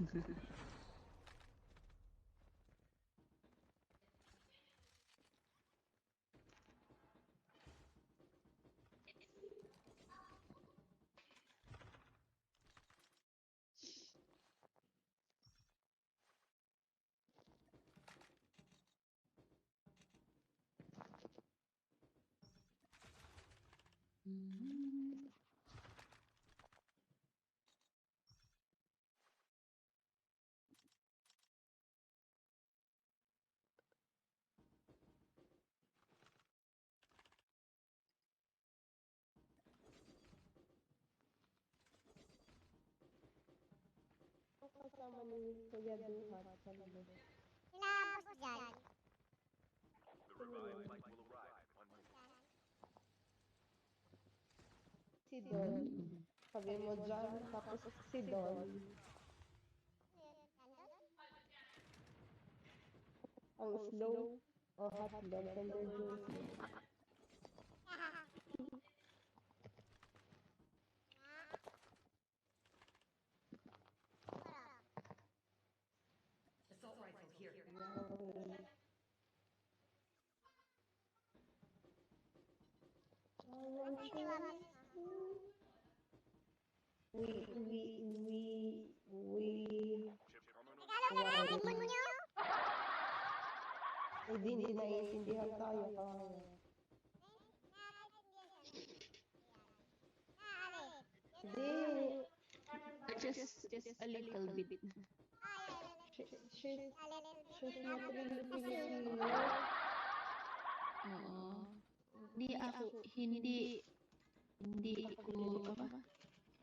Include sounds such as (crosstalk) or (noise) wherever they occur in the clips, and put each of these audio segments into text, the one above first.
Mm. (laughs) Kasama ni Kuya Duhat sa labas. Sila boss dyan. Si Don. Sabi mo dyan, tapos si Don. Ang slow. O hot dog, tender juice. We, we, we, we, Tagalog na rin mo hindi, hindi naiintindihan tayo. Hindi, Just, just a little bit. she, she's, she's not really Filipino. Oo. Hindi ako, hindi, hindi ko, apa,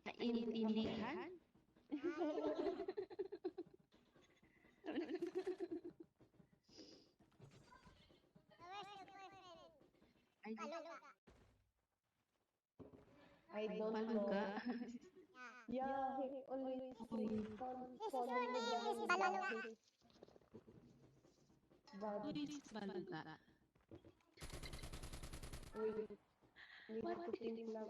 naiintindihan. I (laughs) I don't know. (laughs) Yeah, he always call, call me. But Who is Balangga? We, we have to think lang.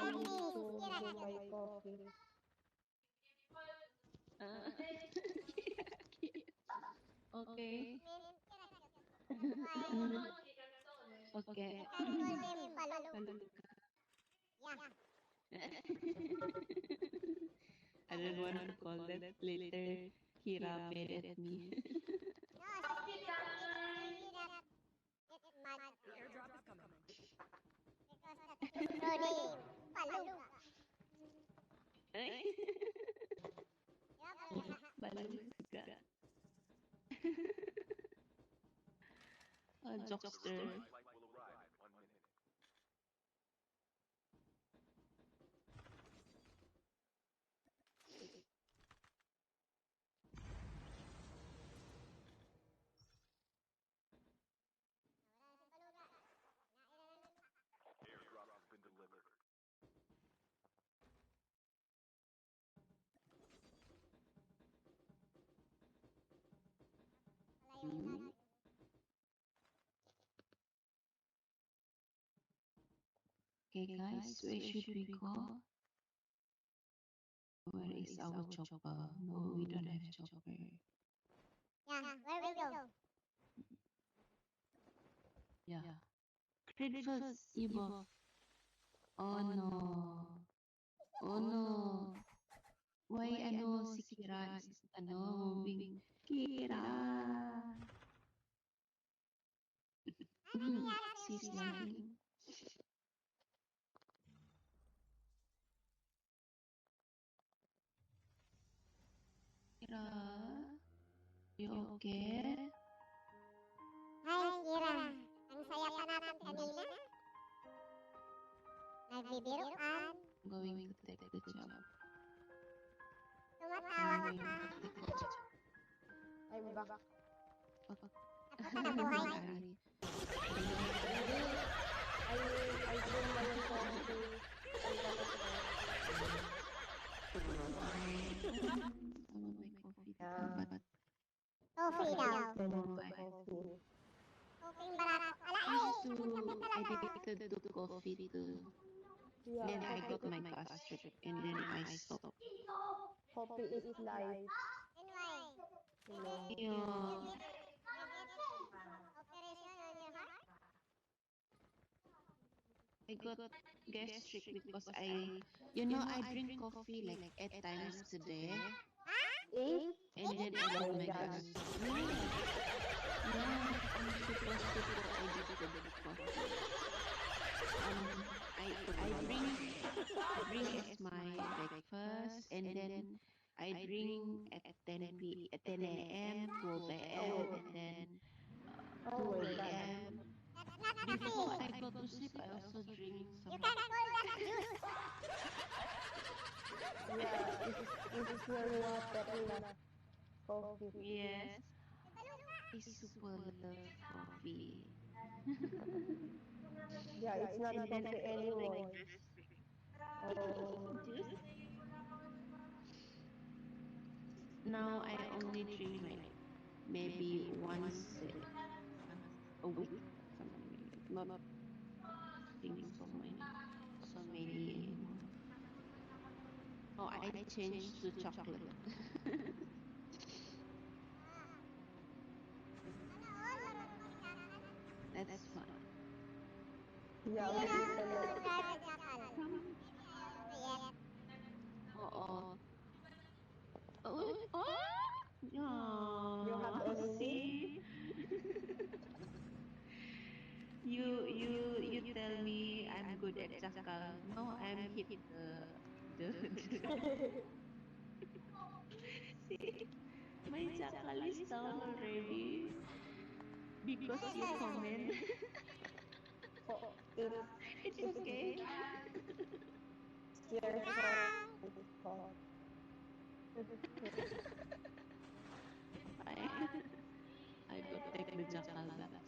I need to do my coffee. Okay. (laughs) Okay. Palangga. I don't want to call that later. He rapid at me. The Florin Baluga. Baluga. A. Okay, guys, where should we go? Where is our chopper? No, we don't have chopper. Yeah. where we go? Credit first, Ibo. Oh, oh no. Oh, oh no. Why ano si Kira is ano moving? Kira. She's (laughs) lagging. Kira. You okay? Hai Kira, ang saya pa natin kanina. Nagbibiruan, Going to take the job. tumatawa Going ka to take the job. I'm back. Tapos ka na buhay. Na talaga. dedicated to coffee too. Yeah, Then I got my gastric and then I stopped. Coffee is life. You. Yeah. You get operation on your heart? I got gastric because I, you know, I drink coffee like eight times a day, Eight? and then I got my God. gas. Yeah, yeah, I'm supposed to go addicted to coffee. Um, I I drink I drink as my breakfast, and then I drink at 10 p at 10 a.m., 12 a.m., and then uh, Oh 2 my god. a.m. That's not Before coffee. I go to sleep, I also drink You some. can call that juice. Yeah, this is, this is your water na coffee. Yes, I super love coffee. (laughs) Yeah, it's not And then coffee I feel like anymore. Juice. Now I only drink like maybe once a, a week, something like that. Not drinking so many, so many anymore. Oh, I changed to chocolate. (laughs) That's fun. yeah, (laughs) you you you tell me I'm good at jackal. No, I'm hit the the. see, my jackal is down already because you comment. (laughs) oh, it's, okay. fault. I I go take the jackal back.